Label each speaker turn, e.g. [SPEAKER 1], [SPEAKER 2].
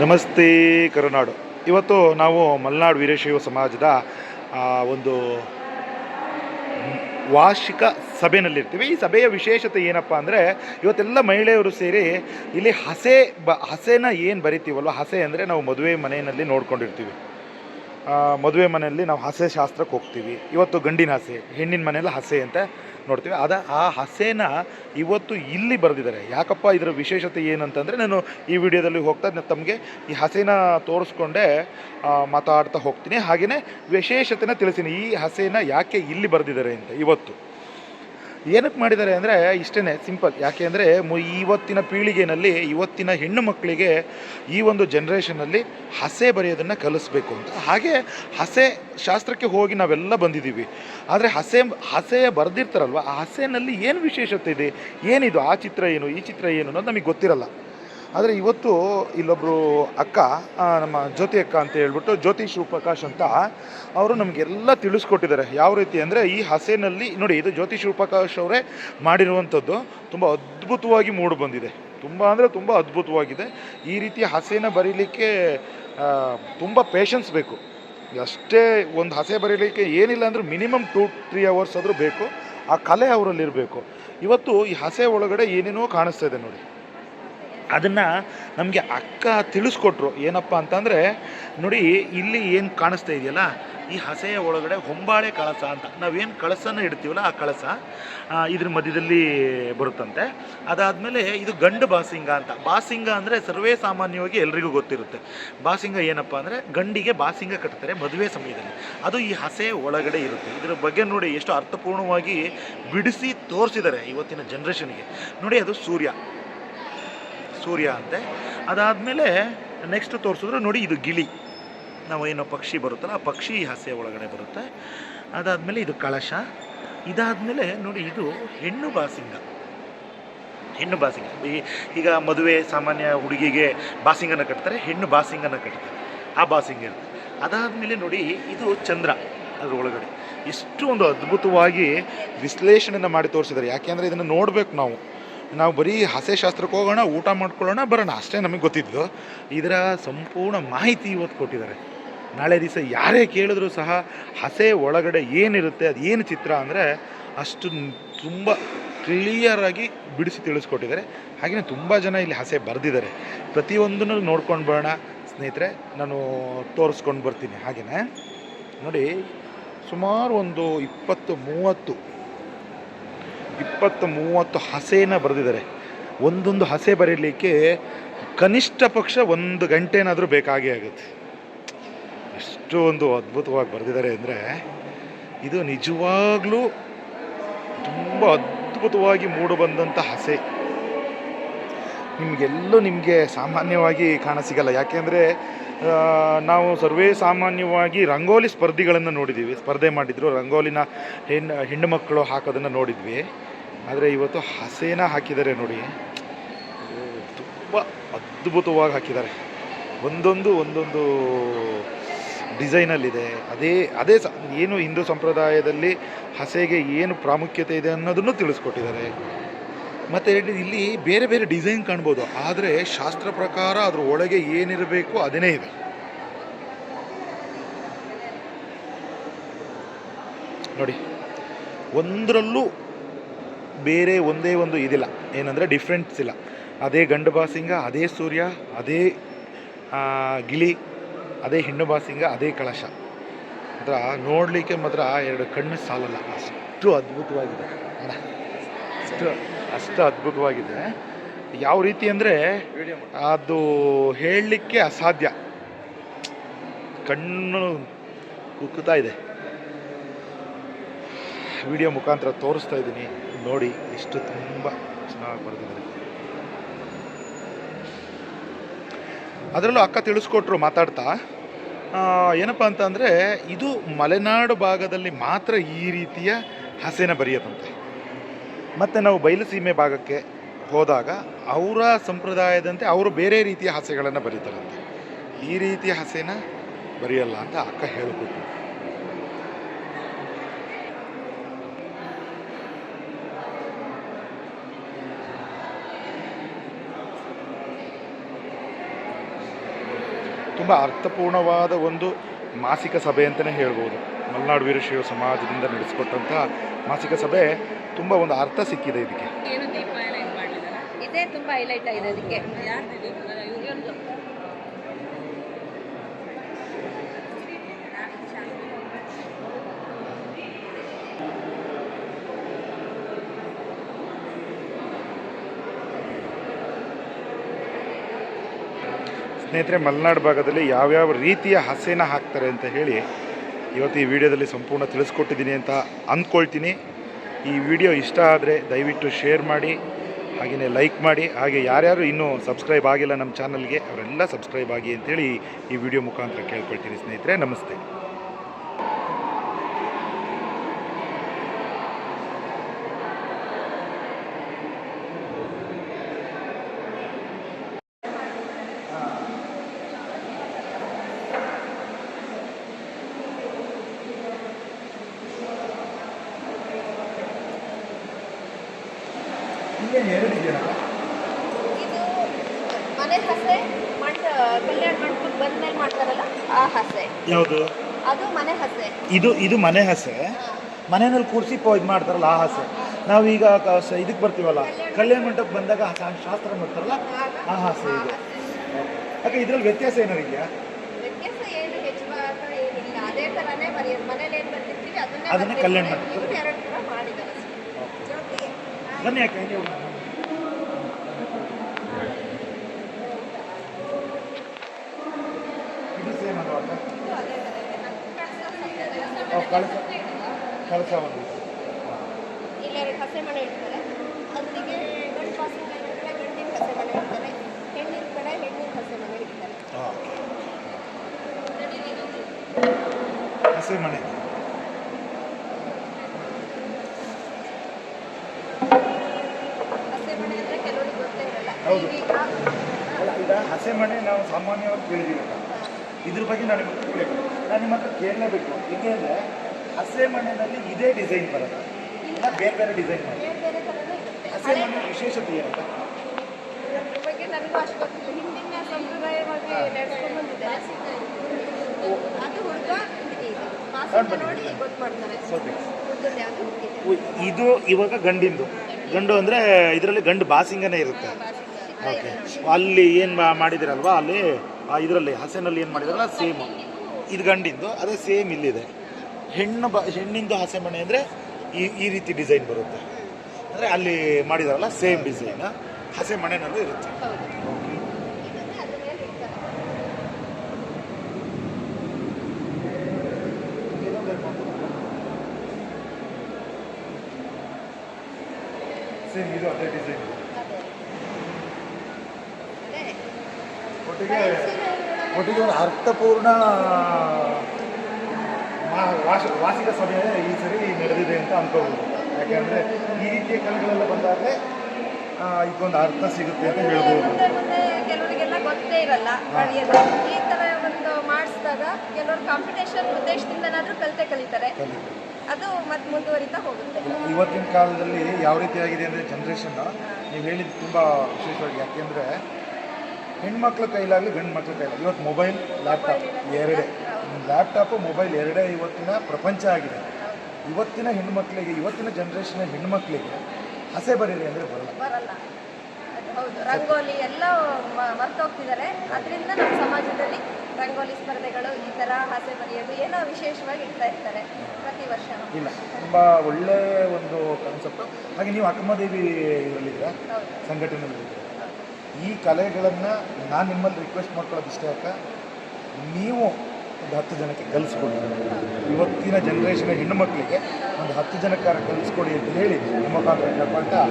[SPEAKER 1] ನಮಸ್ತೆ ಕರುನಾಡು. ಇವತ್ತು ನಾವು ಮಲೆನಾಡು ವೀರಶೈವ ಸಮಾಜದ ಒಂದು ವಾರ್ಷಿಕ ಸಭೆಯಲ್ಲಿರ್ತೀವಿ ಈ ಸಭೆಯ ವಿಶೇಷತೆ ಏನಪ್ಪ ಅಂದರೆ, ಇವತ್ತೆಲ್ಲ ಮಹಿಳೆಯರು ಸೇರಿ ಇಲ್ಲಿ ಹಸೆ ಬ, ಹಸೆನ ಏನು ಬರಿತೀವಲ್ವ? ಹಸೆ ಅಂದರೆ ನಾವು ಮದುವೆ ಮನೆಯಲ್ಲಿ ನೋಡ್ಕೊಂಡಿರ್ತೀವಿ. ಮದುವೆ ಮನೆಯಲ್ಲಿ ನಾವು ಹಸೆ ಶಾಸ್ತ್ರಕ್ಕೆ ಹೋಗ್ತೀವಿ. ಇವತ್ತು ಗಂಡಿನ ಹಸೆ, ಹೆಣ್ಣಿನ ಮನೆಯಲ್ಲಿ ಹಸೆ ಅಂತ ನೋಡ್ತೀವಿ. ಅದ ಆ ಹಸೆನ ಇವತ್ತು ಇಲ್ಲಿ ಬರೆದಿದ್ದಾರೆ. ಯಾಕಪ್ಪ ಇದರ ವಿಶೇಷತೆ ಏನಂತಂದರೆ ನಾನು ಈ ವಿಡಿಯೋದಲ್ಲಿ ಹೋಗ್ತಾ ತಮಗೆ ಈ ಹಸೆನ ತೋರಿಸ್ಕೊಂಡೇ ಮಾತಾಡ್ತಾ ಹೋಗ್ತೀನಿ. ಹಾಗೆಯೇ ವಿಶೇಷತೆನ ತಿಳಿಸ್ತೀನಿ. ಈ ಹಸೆನ ಯಾಕೆ ಇಲ್ಲಿ ಬರೆದಿದ್ದಾರೆ ಅಂತ ಇವತ್ತು? ಏನಕ್ಕೆ ಮಾಡಿದ್ದಾರೆ ಅಂದರೆ ಇಷ್ಟೇ ಸಿಂಪಲ್. ಯಾಕೆ ಅಂದರೆ ಇವತ್ತಿನ ಪೀಳಿಗೆಯಲ್ಲಿ ಇವತ್ತಿನ ಹೆಣ್ಣು ಮಕ್ಕಳಿಗೆ ಈ ಒಂದು ಜನ್ರೇಷನಲ್ಲಿ ಹಸೆ ಬರೆಯೋದನ್ನು ಕಲಿಸ್ಬೇಕು ಅಂತ. ಹಾಗೆ ಹಸೆ ಶಾಸ್ತ್ರಕ್ಕೆ ಹೋಗಿ ನಾವೆಲ್ಲ ಬಂದಿದ್ದೀವಿ. ಆದರೆ ಹಸೆ ಹಸೆಯ ಬರೆದಿರ್ತಾರಲ್ವ? ಆ ಹಸೆನಲ್ಲಿ ಏನು ವಿಶೇಷತೆ ಇದೆ? ಏನಿದು? ಆ ಚಿತ್ರ ಏನು? ಈ ಚಿತ್ರ ಏನು ಅನ್ನೋದು ನಮಗೆ ಗೊತ್ತಿರಲ್ಲ. ಆದರೆ ಇವತ್ತು ಇಲ್ಲೊಬ್ಬರು ಅಕ್ಕ ನಮ್ಮ ಜ್ಯೋತಿ ಅಕ್ಕ ಅಂತ ಹೇಳ್ಬಿಟ್ಟು ಜ್ಯೋತಿ ಶಿವಪ್ರಕಾಶ್ ಅಂತ ಅವರು ನಮಗೆಲ್ಲ ತಿಳಿಸ್ಕೊಟ್ಟಿದ್ದಾರೆ. ಯಾವ ರೀತಿ ಅಂದರೆ ಈ ಹಸೆನಲ್ಲಿ, ನೋಡಿ ಇದು ಜ್ಯೋತಿ ಶಿವಪ್ರಕಾಶ್ ಅವರೇ ಮಾಡಿರುವಂಥದ್ದು. ತುಂಬ ಅದ್ಭುತವಾಗಿ ಮೂಡಿ ಬಂದಿದೆ. ತುಂಬ ಅಂದರೆ ತುಂಬ ಅದ್ಭುತವಾಗಿದೆ. ಈ ರೀತಿ ಹಸೆನ ಬರೀಲಿಕ್ಕೆ ತುಂಬ ಪೇಷನ್ಸ್ ಬೇಕು. ಅಷ್ಟೇ ಒಂದು ಹಸೆ ಬರೀಲಿಕ್ಕೆ ಏನಿಲ್ಲ ಅಂದರೂ ಮಿನಿಮಮ್ ಟೂ ತ್ರೀ ಅವರ್ಸ್ ಆದರೂ ಬೇಕು. ಆ ಕಲೆ ಅವರಲ್ಲಿರಬೇಕು. ಇವತ್ತು ಈ ಹಸೆ ಒಳಗಡೆ ಏನೇನೋ ಕಾಣಿಸ್ತಾ ಇದೆ ನೋಡಿ. ಅದನ್ನು ನಮಗೆ ಅಕ್ಕ ತಿಳಿಸ್ಕೊಟ್ರು. ಏನಪ್ಪ ಅಂತಂದರೆ, ನೋಡಿ, ಇಲ್ಲಿ ಏನು ಕಾಣಿಸ್ತಾ ಇದೆಯಲ್ಲ, ಈ ಹಸೆಯ ಒಳಗಡೆ ಹೊಂಬಾಳೆ ಕಳಸ ಅಂತ. ನಾವೇನು ಕಳಸನ ಇಡ್ತೀವಲ್ಲ ಆ ಕಳಸ ಇದ್ರ ಮಧ್ಯದಲ್ಲಿ ಬರುತ್ತಂತೆ. ಅದಾದಮೇಲೆ ಇದು ಗಂಡು ಬಾಸಿಂಗ ಅಂತ. ಬಾಸಿಂಗ ಅಂದರೆ ಸರ್ವೇ ಸಾಮಾನ್ಯವಾಗಿ ಎಲ್ರಿಗೂ ಗೊತ್ತಿರುತ್ತೆ. ಬಾಸಿಂಗ ಏನಪ್ಪ ಅಂದರೆ, ಗಂಡಿಗೆ ಬಾಸಿಂಗ ಕಟ್ತಾರೆ ಮದುವೆ ಸಮಯದಲ್ಲಿ. ಅದು ಈ ಹಸೆ ಒಳಗಡೆ ಇರುತ್ತೆ. ಇದ್ರ ಬಗ್ಗೆ ನೋಡಿ ಎಷ್ಟು ಅರ್ಥಪೂರ್ಣವಾಗಿ ಬಿಡಿಸಿ ತೋರಿಸಿದ್ದಾರೆ ಇವತ್ತಿನ ಜನ್ರೇಷನ್ಗೆ ನೋಡಿ, ಅದು ಸೂರ್ಯ. ಸೂರ್ಯ ಅಂತೆ. ಅದಾದಮೇಲೆ ನೆಕ್ಸ್ಟ್ ತೋರಿಸಿದ್ರೆ ನೋಡಿ ಇದು ಗಿಳಿ. ನಾವು ಏನೋ ಪಕ್ಷಿ ಬರುತ್ತಲ್ಲ, ಆ ಪಕ್ಷಿ ಈ ಹಸೆ ಒಳಗಡೆ ಬರುತ್ತೆ. ಅದಾದಮೇಲೆ ಇದು ಕಳಶ. ಇದಾದಮೇಲೆ ನೋಡಿ ಇದು ಹೆಣ್ಣು ಬಾಸಿಂಗ. ಹೆಣ್ಣು ಬಾಸಿಂಗ. ಈಗ ಮದುವೆ ಸಾಮಾನ್ಯ ಹುಡುಗಿಗೆ ಬಾಸಿಂಗನ ಕಟ್ತಾರೆ, ಹೆಣ್ಣು ಬಾಸಿಂಗನ ಕಟ್ತಾರೆ. ಆ ಬಾಸಿಂಗ ಇರುತ್ತೆ. ಅದಾದಮೇಲೆ ನೋಡಿ ಇದು ಚಂದ್ರ ಅದ್ರ ಒಳಗಡೆ. ಇಷ್ಟು ಒಂದು ಅದ್ಭುತವಾಗಿ ವಿಶ್ಲೇಷಣೆಯನ್ನು ಮಾಡಿ ತೋರಿಸಿದ್ದಾರೆ. ಯಾಕೆಂದರೆ ಇದನ್ನು ನೋಡಬೇಕು ನಾವು. ನಾವು ಬರೀ ಹಸೆ ಶಾಸ್ತ್ರಕ್ಕೆ ಹೋಗೋಣ, ಊಟ ಮಾಡ್ಕೊಳ್ಳೋಣ, ಬರೋಣ. ಅಷ್ಟೇ ನಮಗೆ ಗೊತ್ತಿದ್ದು. ಇದರ ಸಂಪೂರ್ಣ ಮಾಹಿತಿ ಇವತ್ತು ಕೊಟ್ಟಿದ್ದಾರೆ. ನಾಳೆ ದಿವಸ ಯಾರೇ ಕೇಳಿದ್ರು ಸಹ ಹಸೆ ಒಳಗಡೆ ಏನಿರುತ್ತೆ, ಅದು ಏನು ಚಿತ್ರ ಅಂದರೆ ಅಷ್ಟು ತುಂಬ ಕ್ಲಿಯರಾಗಿ ಬಿಡಿಸಿ ತಿಳಿಸ್ಕೊಟ್ಟಿದ್ದಾರೆ. ಹಾಗೆಯೇ ತುಂಬ ಜನ ಇಲ್ಲಿ ಹಸೆ ಬರೆದಿದ್ದಾರೆ. ಪ್ರತಿಯೊಂದನ್ನು ನೋಡ್ಕೊಂಡು ಬರೋಣ. ಸ್ನೇಹಿತರೆ, ನಾನು ತೋರಿಸ್ಕೊಂಡು ಬರ್ತೀನಿ. ಹಾಗೆಯೇ ನೋಡಿ, ಸುಮಾರು ಒಂದು ಇಪ್ಪತ್ತು, ಮೂವತ್ತು ಇಪ್ಪತ್ತು ಮೂವತ್ತು ಹಸೆನ ಬರೆದಿದ್ದಾರೆ. ಒಂದೊಂದು ಹಸೆ ಬರೀಲಿಕ್ಕೆ ಕನಿಷ್ಠ ಪಕ್ಷ ಒಂದು ಗಂಟೆನಾದರೂ ಬೇಕಾಗೇ ಆಗುತ್ತೆ. ಎಷ್ಟು ಒಂದು ಅದ್ಭುತವಾಗಿ ಬರೆದಿದ್ದಾರೆ ಅಂದರೆ ಇದು ನಿಜವಾಗ್ಲೂ ತುಂಬ ಅದ್ಭುತವಾಗಿ ಮೂಡಿಬಂದಂಥ ಹಸೆ. ನಿಮಗೆಲ್ಲೂ ನಿಮಗೆ ಸಾಮಾನ್ಯವಾಗಿ ಕಾಣ ಸಿಗಲ್ಲ. ಯಾಕೆಂದರೆ ನಾವು ಸರ್ವೇ ಸಾಮಾನ್ಯವಾಗಿ ರಂಗೋಲಿ ಸ್ಪರ್ಧಿಗಳನ್ನು ನೋಡಿದ್ದೀವಿ ಸ್ಪರ್ಧೆ ಮಾಡಿದ್ರು, ರಂಗೋಲಿನ ಹೆಣ್ಣು ಹೆಣ್ಣು ಮಕ್ಕಳು ಹಾಕೋದನ್ನು ನೋಡಿದ್ವಿ. ಆದರೆ ಇವತ್ತು ಹಸೇನ ಹಾಕಿದ್ದಾರೆ ನೋಡಿ. ತುಂಬ ಅದ್ಭುತವಾಗಿ ಹಾಕಿದ್ದಾರೆ. ಒಂದೊಂದು ಒಂದೊಂದು ಡಿಸೈನಲ್ಲಿದೆ. ಅದೇ ಅದೇ ಸ, ಏನು ಹಿಂದೂ ಸಂಪ್ರದಾಯದಲ್ಲಿ ಹಸೆಗೆ ಏನು ಪ್ರಾಮುಖ್ಯತೆ ಇದೆ ಅನ್ನೋದನ್ನು ತಿಳಿಸ್ಕೊಟ್ಟಿದ್ದಾರೆ. ಮತ್ತು ಇಲ್ಲಿ ಬೇರೆ ಬೇರೆ ಡಿಸೈನ್ ಕಾಣ್ಬೋದು, ಆದರೆ ಶಾಸ್ತ್ರ ಪ್ರಕಾರ ಅದ್ರ ಒಳಗೆ ಏನಿರಬೇಕು ಅದನ್ನೇ ಇದೆ. ನೋಡಿ, ಒಂದರಲ್ಲೂ ಬೇರೆ ಒಂದೇ ಒಂದು ಇದಿಲ್ಲ, ಏನಂದರೆ ಡಿಫ್ರೆನ್ಸ್ ಇಲ್ಲ. ಅದೇ ಗಂಡು ಬಾಸಿಂಗ, ಅದೇ ಸೂರ್ಯ, ಅದೇ ಗಿಳಿ, ಅದೇ ಹೆಣ್ಣು ಬಾಸಿಂಗ, ಅದೇ ಕಳಶ. ಮಾತ್ರ ನೋಡಲಿಕ್ಕೆ ಮಾತ್ರ ಎರಡು ಕಣ್ಣು ಸಾಲಲ್ಲ, ಅಷ್ಟು ಅದ್ಭುತವಾಗಿದೆ. ಅಣ್ಣ ಅಷ್ಟು ಅಷ್ಟು ಅದ್ಭುತವಾಗಿದೆ. ಯಾವ ರೀತಿ ಅಂದರೆ ಅದು ಹೇಳಲಿಕ್ಕೆ ಅಸಾಧ್ಯ. ಕಣ್ಣು ಕುಕ್ಕುತ್ತಾ ಇದೆ. ವಿಡಿಯೋ ಮುಖಾಂತರ ತೋರಿಸ್ತಾ ಇದ್ದೀನಿ. ನೋಡಿ, ಎಷ್ಟು ತುಂಬ ಚೆನ್ನಾಗಿ ಬರೆದಿದ್ದಾರೆ. ಅದರಲ್ಲೂ ಅಕ್ಕ ತಿಳಿಸ್ಕೊಟ್ರು ಮಾತಾಡ್ತಾ. ಏನಪ್ಪ ಅಂತ ಅಂದರೆ ಇದು ಮಲೆನಾಡು ಭಾಗದಲ್ಲಿ ಮಾತ್ರ ಈ ರೀತಿಯ ಹಸೆನ ಬರೆಯೋದಂತೆ. ಮತ್ತು ನಾವು ಬಯಲುಸೀಮೆ ಭಾಗಕ್ಕೆ ಹೋದಾಗ ಅವರ ಸಂಪ್ರದಾಯದಂತೆ ಅವರು ಬೇರೆ ರೀತಿಯ ಹಸೆಗಳನ್ನು ಬರೀತಾರಂತೆ. ಈ ರೀತಿಯ ಹಸೆನ ಬರೆಯಲ್ಲ ಅಂತ ಅಕ್ಕ ಹೇಳಿಕೊಟ್ರು. ತುಂಬ ಅರ್ಥಪೂರ್ಣವಾದ ಒಂದು ಮಾಸಿಕ ಸಭೆ ಅಂತಲೇ ಹೇಳ್ಬೋದು. ಮಲೆನಾಡು ವೀರಶೈವ ಸಮಾಜದಿಂದ ನಡೆಸಿಕೊಟ್ಟಂಥ ಮಾಸಿಕ ಸಭೆ ತುಂಬ ಒಂದು ಅರ್ಥ ಸಿಕ್ಕಿದೆ ಇದಕ್ಕೆ.
[SPEAKER 2] ಇದು ಮಾಡಲಿಲ್ಲ?
[SPEAKER 3] ಇದೇ ತುಂಬ ಹೈಲೈಟ್ ಆಗಿದೆ ಅದಕ್ಕೆ
[SPEAKER 1] ಸ್ನೇಹಿತರೆ ಮಲೆನಾಡು ಭಾಗದಲ್ಲಿ ಯಾವ್ಯಾವ ರೀತಿಯ ಹಸೆನ ಹಾಕ್ತಾರೆ ಅಂತ ಹೇಳಿ ಇವತ್ತು ಈ ವಿಡಿಯೋದಲ್ಲಿ ಸಂಪೂರ್ಣ ತಿಳಿಸ್ಕೊಟ್ಟಿದ್ದೀನಿ ಅಂತ ಅಂದ್ಕೊಳ್ತೀನಿ. ಈ ವಿಡಿಯೋ ಇಷ್ಟ ಆದರೆ ದಯವಿಟ್ಟು ಶೇರ್ ಮಾಡಿ ಹಾಗೆಯೇ ಲೈಕ್ ಮಾಡಿ, ಹಾಗೆ ಯಾರ್ಯಾರು ಇನ್ನೂ ಸಬ್ಸ್ಕ್ರೈಬ್ ಆಗಿಲ್ಲ ನಮ್ಮ ಚಾನಲ್ಗೆ, ಅವರೆಲ್ಲ ಸಬ್ಸ್ಕ್ರೈಬ್ ಆಗಿ ಅಂತೇಳಿ ಈ ವಿಡಿಯೋ ಮುಖಾಂತರ ಕೇಳ್ಕೊಳ್ತೀನಿ ಸ್ನೇಹಿತರೆ. ನಮಸ್ತೆ.
[SPEAKER 3] ಇದು ಮನೆ ಹಸೆ ಮಂಟ ಕಲ್ಯಾಣ ಮಂಟಪಕ್ಕೆ ಬಂದ್ಮೇಲೆ ಮಾಡ್ತಾರಲ್ಲ ಆ ಹಸೆ.
[SPEAKER 1] ಯಾವುದು?
[SPEAKER 3] ಅದು ಮನೆ ಹಸೆ.
[SPEAKER 1] ಇದು ಇದು ಮನೆ ಹಸೆ? ಮನೆಯಲ್ಲಿ ಕೂರಿಸಿ ಇದು ಮಾಡ್ತಾರಲ್ಲ ಆ ಹಸೆ. ನಾವೀಗ ಇದಕ್ಕೆ ಬರ್ತೀವಲ್ಲ? ಕಲ್ಯಾಣ ಮಂಟಪಕ್ಕೆ ಬಂದಾಗ ಶಾಸ್ತ್ರ ಮಾಡ್ತಾರಲ್ಲ ಆ ಹಸೆ ಇದು. ಯಾಕೆ ಇದ್ರಲ್ಲಿ ವ್ಯತ್ಯಾಸ ಏನಾರು ಇದೆಯಾ?
[SPEAKER 3] ವ್ಯತ್ಯಾಸ ಏನು ಹೆಚ್ಚು ಏನಿಲ್ಲ. ಅದೇ ಥರನೇ ಬರೆಯೋದು ಮನೇಲಿ ಏನು ಬರ್ತಿರ್ತೀವಿ ಅದನ್ನೇ
[SPEAKER 1] ಅದನ್ನೇ ಕಲ್ಯಾಣ ಮಾಡ್ತಾರೆ.
[SPEAKER 3] ಇವ್ರು ಎರಡು ಥರ ಮಾಡಿದ್ದಾರೆ. ಜೊತೆಗೆ
[SPEAKER 1] ಬನ್ನಿ ಯಾಕೆ ನೀವು ಇದು ಸೇಮ್.
[SPEAKER 3] ನಮ್ಗೆ ಕಳ್ಸ ಇಲ್ಲೆರಡು ಹಸೆ ಮನೆ ಇಡ್ತಾರೆ. ಅದರಿಗೆ ಗಂಡು ಪಾಸಿನ ಕಡೆ ಗಂಡಿನ ಹಸೆ ಮನೆ ಇಡ್ತಾರೆ ಹೆಣ್ಣಿನ ಕಡೆ ಹೆಣ್ಣಿನ ಹಸೆ ಮನೆ ಇಡ್ತಾರೆ.
[SPEAKER 1] ಹಸೆ ಮನೆ
[SPEAKER 3] ಹಸೆ ಮನೆ ಅಂದರೆ ಕೆಲವರಿಗೆ ಗೊತ್ತೇ ಇರಲ್ಲ
[SPEAKER 1] ಹೌದು.
[SPEAKER 3] ಈಗ
[SPEAKER 1] ಅಲ್ಲ ಈಗ ಹಸೆ ಮನೆ ನಾವು ಸಾಮಾನ್ಯವಾಗಿ ಕೇಳಿದ್ದೀವಿ. ಇದ್ರ ಬಗ್ಗೆ ನಾನು ನಿಮಗೆ ಕೇಳಬೇಕು ನಾನು ನಿಮ್ಮ ಹತ್ರ ಕೇಳಲೇಬೇಕು. ಹೇಗೆ ಅಂದರೆ ಹಸೆ ಮನೆಯಲ್ಲಿ ಇದೇ ಡಿಸೈನ್ ಬರೋದು ಇಲ್ಲ ಬೇರೆ ಬೇರೆ ಡಿಸೈನ್ ಹಸೆ
[SPEAKER 3] ಹಳೆ
[SPEAKER 1] ವಿಶೇಷತೆ ಏನಂತ
[SPEAKER 3] ಅದ್ರ ಬಗ್ಗೆ ನನಗೂ ಅಷ್ಟು ಗೊತ್ತಿಲ್ಲ ಹಿಂದಿನ ಸಂಪ್ರದಾಯವಾಗಿ ನಡ್ಸ್ಕೊಂಡು ಬಂದಿದೆ ಅದು ಹುಡುಗ ಹುಡುಗಿ ನೋಡಿ ಗೊತ್ತು ಮಾಡ್ತಾರೆ
[SPEAKER 1] ಸ್ವಲ್ಪ
[SPEAKER 3] ಹುಡುಗದ ಯಾವುದು ಹುಡುಗಿದೆ
[SPEAKER 1] ಉಯ್, ಇದು. ಇವಾಗ ಗಂಡಿಂದು. ಗಂಡು ಅಂದರೆ ಇದರಲ್ಲಿ ಗಂಡು ಬಾಸಿಂಗನೇ ಇರುತ್ತೆ. ಅಲ್ಲಿ ಏನು ಮಾಡಿದಿರಲ್ವಾ? ಅಲ್ಲಿ ಇದರಲ್ಲಿ, ಹಸೆನಲ್ಲಿ ಏನು ಮಾಡಿದಾರಲ್ಲ, ಸೇಮ್. ಇದು ಗಂಡಿಂದು, ಅದೇ ಸೇಮ್ ಇಲ್ಲಿದೆ. ಹೆಣ್ಣು ಬ ಹೆಣ್ಣಿಂದು ಹಸೆ ಮನೆ ಅಂದರೆ ಈ ಈ ರೀತಿ ಡಿಸೈನ್ ಬರುತ್ತೆ. ಅಂದರೆ ಅಲ್ಲಿ ಮಾಡಿದಾರಲ್ಲ, ಸೇಮ್ ಡಿಸೈನ್. ಹಸೆ ಮನೆನಲ್ಲೂ ಇರುತ್ತೆ. ಸೇಮ್ ಇದು ಅದೇ ಡಿಸೈನ್
[SPEAKER 3] ಅದೇ ಅದೇ
[SPEAKER 1] ಒಟ್ಟಿಗೆ
[SPEAKER 3] ಬಯಸಿನ
[SPEAKER 1] ಒಟ್ಟಿಗೆ ಒಂದು ಅರ್ಥಪೂರ್ಣ ವಾಸ ವಾಸಿಕ ಸಭೆ ಈ ಸರಿ ನಡೆದಿದೆ ಅಂತ ಅಂದ್ಕೋಬೋದು ಯಾಕೆಂದರೆ ಈ ರೀತಿಯ ಕಲೆಗಳೆಲ್ಲ ಬಂದಾಗಲೇ ಇದೊಂದು ಅರ್ಥ ಸಿಗುತ್ತೆ ಅಂತ ಹೇಳ್ಬೋದು.
[SPEAKER 3] ಕೆಲವರಿಗೆಲ್ಲ ಗೊತ್ತೇ ಇರಲ್ಲ ಈ ಥರ ಒಂದು ಮಾಡಿಸಿದಾಗ ಕೆಲವರು ಕಾಂಪಿಟೇಷನ್ ಉದ್ದೇಶದಿಂದನಾದರೂ ಕಲಿತೆ ಕಲಿತಾರೆ. ಅದು ಮತ್ತೆ ಮುಂದುವರಿತಾ ಹೋಗುತ್ತೆ.
[SPEAKER 1] ಇವತ್ತಿನ ಕಾಲದಲ್ಲಿ ಯಾವ ರೀತಿಯಾಗಿದೆ ಅಂದರೆ ಜನ್ರೇಷನ್ ನೀವು ಹೇಳಿದ್ದು ತುಂಬ ವಿಶೇಷವಾಗಿ ಯಾಕೆಂದರೆ ಹೆಣ್ಮಕ್ಳ ಕೈಲಾಗಲಿ ಗಂಡು ಮಕ್ಳ ಕೈಲಾಗಲಿ. ಇವತ್ತು ಮೊಬೈಲ್ ಲ್ಯಾಪ್ಟಾಪ್ ಎರಡೇ. ಲ್ಯಾಪ್ಟಾಪು ಮೊಬೈಲ್ ಎರಡೇ ಇವತ್ತಿನ ಪ್ರಪಂಚ ಆಗಿದೆ. ಇವತ್ತಿನ ಹೆಣ್ಮಕ್ಳಿಗೆ ಇವತ್ತಿನ ಜನ್ರೇಷನ್ ಹೆಣ್ಮಕ್ಳಿಗೆ ಹಸೆ ಬರೀರಿ ಅಂದರೆ ಬರಲ್ಲ.
[SPEAKER 3] ಹೌದು ರಂಗೋಲಿ ಎಲ್ಲ ಮರ್ತೋಗ್ತಿದ್ದಾರೆ. ಅದರಿಂದ ನಮ್ಮ ಸಮಾಜದಲ್ಲಿ ರಂಗೋಲಿ ಸ್ಪರ್ಧೆಗಳು ಈ ಥರ ಹಾಸೆ ಬರೆಯೋದು ಏನೋ ವಿಶೇಷವಾಗಿ ಇಡ್ತಾ ಇರ್ತಾರೆ ಪ್ರತಿ ವರ್ಷ.
[SPEAKER 1] ಇಲ್ಲ ತುಂಬ ಒಳ್ಳೆಯ ಒಂದು ಕಾನ್ಸೆಪ್ಟು ಹಾಗೆ ನೀವು ಅಕ್ಕಮದೇವಿ ಇದರಲ್ಲಿದ್ದೀರಾ? ಸಂಘಟನೆಯಲ್ಲಿ ಈ ಕಲೆಗಳನ್ನು ನಾನು ನಿಮ್ಮಲ್ಲಿ ರಿಕ್ವೆಸ್ಟ್ ಮಾಡ್ಕೊಳ್ಳೋದಿಷ್ಟೇ ಅಕ್ಕ. ನೀವು ಒಂದು ಹತ್ತು ಜನಕ್ಕೆ ಕಲಿಸ್ಕೊಡಿ. ಇವತ್ತಿನ ಜನ್ರೇಷನ್ ಹೆಣ್ಣು ಮಕ್ಕಳಿಗೆ ಒಂದು ಹತ್ತು ಜನಕ್ಕಾರ ಕಲಿಸ್ಕೊಡಿ ಅಂತ ಹೇಳಿ ನಿಮ್ಮ ಮುಖಾಂತರ ಕೇಳ್ಕೊಳ್ತಾ.